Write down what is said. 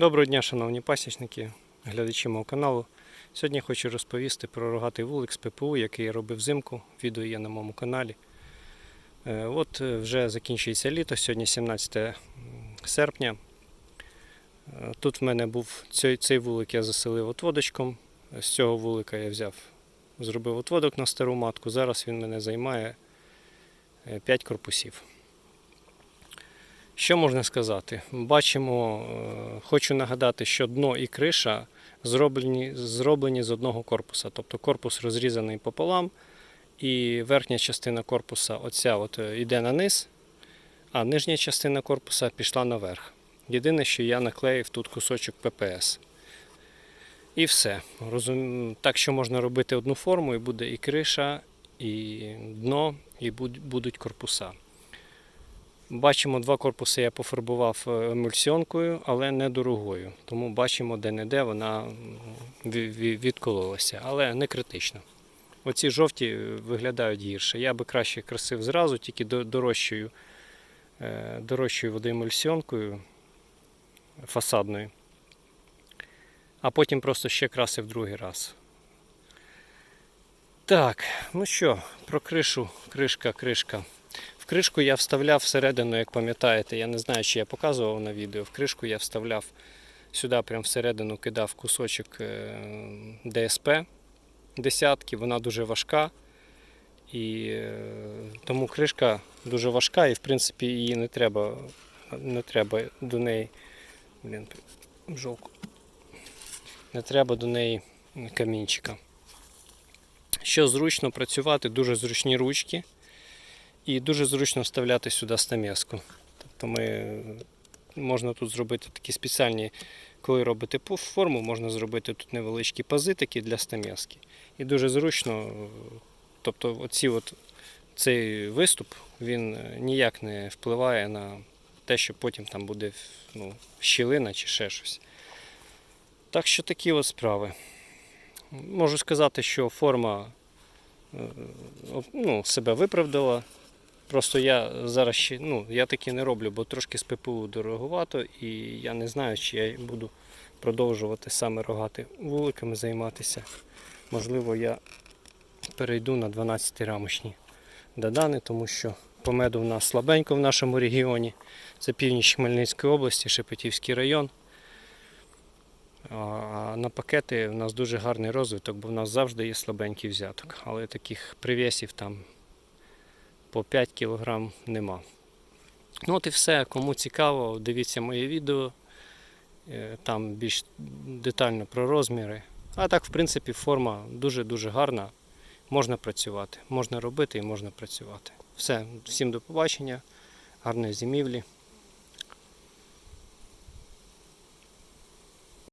Доброго дня, шановні пасічники, глядачі мого каналу. Сьогодні хочу розповісти про рогатий вулик з ППУ, який я робив взимку. Відео є на моєму каналі. Е, От е, вже закінчується літо, сьогодні 17 серпня. Е, Тут в мене був цей, цей вулик, я заселив отводочком. З цього вулика я взяв, зробив отводок на стару матку. Зараз він мене займає 5 корпусів. Що можна сказати? Бачимо, е, хочу нагадати, що дно і криша зроблені, зроблені з одного корпуса. Тобто корпус розрізаний пополам, і верхня частина корпуса оця от е, йде на низ, а нижня частина корпуса пішла наверх. Єдине, що я наклеїв тут кусочок ППС. І все. Розум... Так що можна робити одну форму, і буде і криша, і дно, і будуть корпуса. Бачимо, два корпуси я пофарбував е, емульсіонкою, але не дорогою. Тому бачимо, де-не-де вона відкололася, але не критично. Оці жовті е, виглядають гірше. Я би краще красив зразу, тільки дорожчою, е, дорожчою водоемульсіонкою фасадною. А потім просто ще красив другий раз. Так, ну що, про кришу, кришка, кришка. Кришку я вставляв всередину, як пам'ятаєте, я не знаю, чи я показував на відео. В кришку я вставляв сюди, прямо всередину кидав кусочок е, ДСП десятки, вона дуже важка. І е, тому кришка дуже важка, і в принципі її не треба, не треба до неї. Блін, жовку. Не треба до неї камінчика. Що зручно працювати, дуже зручні ручки. І дуже зручно вставляти сюди стамеску. Тобто ми, можна тут зробити такі спеціальні, коли робите пу- форму, можна зробити тут невеличкі пази такі для стамески. І дуже зручно, тобто оці от, цей виступ він е, ніяк не впливає на те, що потім там буде ну, щілина чи ще щось. Так що такі от справи. Можу сказати, що форма е, ну, себе виправдала. Просто я зараз ще ну, я таки не роблю, бо трошки з ППУ дороговато, і я не знаю, чи я буду продовжувати саме рогати вуликами займатися. Можливо, я перейду на 12 рамочні додани, тому що по меду в нас слабенько в нашому регіоні. Це північ Хмельницької області, Шепетівський район. А на пакети в нас дуже гарний розвиток, бо в нас завжди є слабенький взяток. Але таких привісів там по 5 кг нема. Ну от і все. Кому цікаво, дивіться моє відео. Е, Там більш детально про розміри. А так, в принципі, форма дуже-дуже гарна. Можна працювати, можна робити і можна працювати. Все, всім до побачення, гарної зимівлі.